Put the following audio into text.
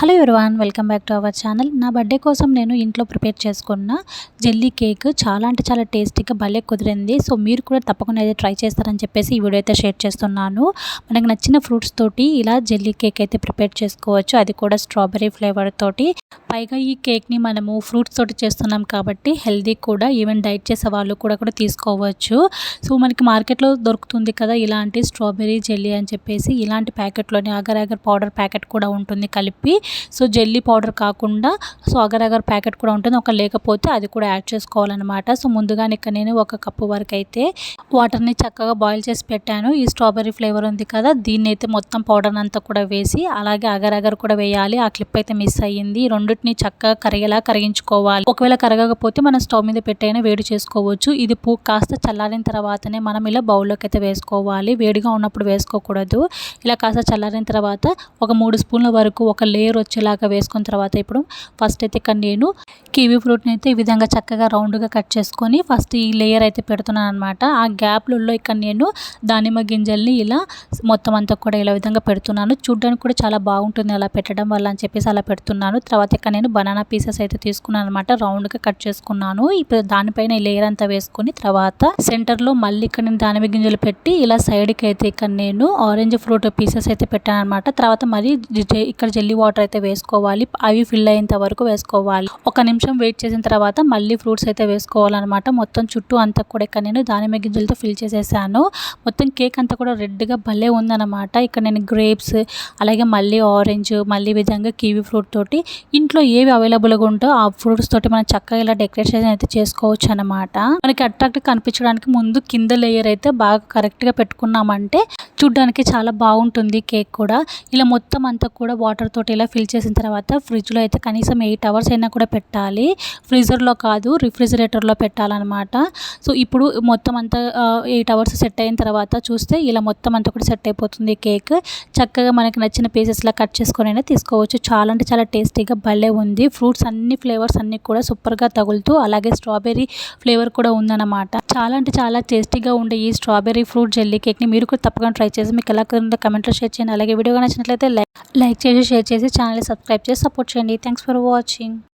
Hello everyone welcome back to our channel. నా birthday కోసం నేను ఇంట్లో ప్రిపేర్ చేసుకున్న జెల్లీ కేక్ చాలా అంటే చాలా టేస్టీగా భలే కుదిరింది. సో మీరు కూడా తప్పకుండా అయితే ట్రై చేస్తారని చెప్పేసి ఈ వీడియో అయితే షేర్ చేస్తున్నాను. మనకు నచ్చిన ఫ్రూట్స్ తోటి ఇలా జెల్లీ కేక్ అయితే ప్రిపేర్ చేసుకోవచ్చు. అది కూడా స్ట్రాబెరీ ఫ్లేవర్ తోటి. పైగా ఈ కేక్ని మనము ఫ్రూట్స్ తోటి చేస్తున్నాం కాబట్టి హెల్దీ కూడా ఈవెన్ డైట్ చేసే వాళ్ళు కూడా కూడా తీసుకోవచ్చు. సో మనకి మార్కెట్లో దొరుకుతుంది కదా ఇలాంటి స్ట్రాబెరీ జెల్లీ అని చెప్పేసి ఇలాంటి ప్యాకెట్లోనే అగర్ అగర్ పౌడర్ ప్యాకెట్ కూడా ఉంటుంది కలిపి. సో జెల్లీ పౌడర్ కాకుండా సో అగర్ అగర్ ప్యాకెట్ కూడా ఉంటుంది. ఒక లేకపోతే అది కూడా యాడ్ చేసుకోవాలన్నమాట. సో ముందుగానే ఇక్కడ నేను ఒక కప్పు వరకు అయితే వాటర్ని చక్కగా బాయిల్ చేసి పెట్టాను. ఈ స్ట్రాబెర్రీ ఫ్లేవర్ ఉంది కదా దీన్ని అయితే మొత్తం పౌడర్ అంతా కూడా వేసి అలాగే అగర్ అగర్ కూడా వేయాలి. ఆ క్లిప్ అయితే మిస్ అయ్యింది. రెండింటిని చక్కగా కరిగేలా కరిగించుకోవాలి. ఒకవేళ కరగకపోతే మనం స్టవ్ మీద పెట్టైనా వేడి చేసుకోవచ్చు. ఇది పూ కాస్త చల్లారిన తర్వాతనే మనం ఇలా బౌల్లోకి అయితే వేసుకోవాలి. వేడిగా ఉన్నప్పుడు వేసుకోకూడదు. ఇలా కాస్త చల్లారిన తర్వాత ఒక మూడు స్పూన్ల వరకు ఒక లేయర్ వచ్చేలాగా వేసుకున్న తర్వాత ఇప్పుడు ఫస్ట్ అయితే ఇక్కడ నేను కివీ ఫ్రూట్ని అయితే ఈ విధంగా చక్కగా రౌండ్గా కట్ చేసుకొని ఫస్ట్ ఈ లేయర్ అయితే పెడుతున్నాను అనమాట ఆ గ్యాప్లలో ఇక్కడ నేను దానిమ్మ గింజల్ని ఇలా మొత్తం అంతా కూడా ఇలా విధంగా పెడుతున్నాను. చూడ్డానికి కూడా చాలా బాగుంటుంది అలా పెట్టడం వల్ల అని చెప్పేసి అలా పెడుతున్నాను. తర్వాత ఇక్కడ నేను బనానా పీసెస్ అయితే తీసుకున్నాను అనమాట రౌండ్గా కట్ చేసుకున్నాను. ఇప్పుడు దానిపైన ఈ లేయర్ అంతా వేసుకుని తర్వాత సెంటర్లో మళ్ళీ ఇక్కడ నేను దానిమ్మ గింజలు పెట్టి ఇలా సైడ్కి అయితే ఇక్కడ నేను ఆరెంజ్ ఫ్రూట్ పీసెస్ అయితే పెట్టాను అనమాట తర్వాత మరి ఇక్కడ జెల్లీ వాటర్ అయితే వేసుకోవాలి. అవి ఫిల్ అయ్యేంత వరకు వేసుకోవాలి. ఒక నిమిషం వెయిట్ చేసిన తర్వాత మళ్ళీ ఫ్రూట్స్ అయితే వేసుకోవాలన్నమాట. మొత్తం చుట్టూ అంతా కూడా ఇక్కడ నేను దానిమ్మ గింజలతో ఫిల్ చేసేసాను. మొత్తం కేక్ అంతా కూడా రెడ్గా భలే ఉందన్నమాట. ఇక్కడ నేను గ్రేప్స్ అలాగే మళ్ళీ ఆరెంజ్ మళ్ళీ విధంగా కివీ ఫ్రూట్ తోటి ఇంట్లో ఏవి అవైలబుల్గా ఉంటో ఆ ఫ్రూట్స్ తోటి మనం చక్కగా ఇలా డెకరేషన్ అయితే చేసుకోవచ్చు అనమాట మనకి అట్రాక్ట్ కనిపించడానికి ముందు కింద లేయర్ అయితే బాగా కరెక్ట్గా పెట్టుకున్నామంటే చూడ్డానికి చాలా బాగుంటుంది కేక్ కూడా. ఇలా మొత్తం అంతా కూడా వాటర్ తోటి ఇలా ఫిల్ చేసిన తర్వాత ఫ్రిడ్జ్లో అయితే కనీసం ఎయిట్ అవర్స్ అయినా కూడా పెట్టాలి. ఫ్రీజర్లో కాదు రిఫ్రిజిరేటర్లో పెట్టాలన్నమాట. సో ఇప్పుడు మొత్తం అంతా ఎయిట్ అవర్స్ సెట్ అయిన తర్వాత చూస్తే ఇలా మొత్తం అంతా కూడా సెట్ అయిపోతుంది కేక్. చక్కగా మనకి నచ్చిన పీసెస్లా కట్ చేసుకొని అయినా తీసుకోవచ్చు. చాలా అంటే చాలా టేస్టీగా భలే ఉంది. ఫ్రూట్స్ అన్ని ఫ్లేవర్స్ అన్నీ కూడా సూపర్గా తగులుతూ అలాగే స్ట్రాబెర్రీ ఫ్లేవర్ కూడా ఉందన్నమాట. చాలా అంటే చాలా టేస్టీగా ఉండే ఈ స్ట్రాబెర్రీ ఫ్రూట్ జెల్లీ కేక్ని మీరు కూడా తప్పకుండా ట్రై చేసి మీకు ఎలా కమెంట్లో షేర్ చేయండి. అలాగే వీడియో నచ్చినట్లయితే లైక్ లైక్ చేసి షేర్ చేసి ఛానల్ సబ్స్క్రైబ్ చేసి సపోర్ట్ చేయండి. Thanks for watching.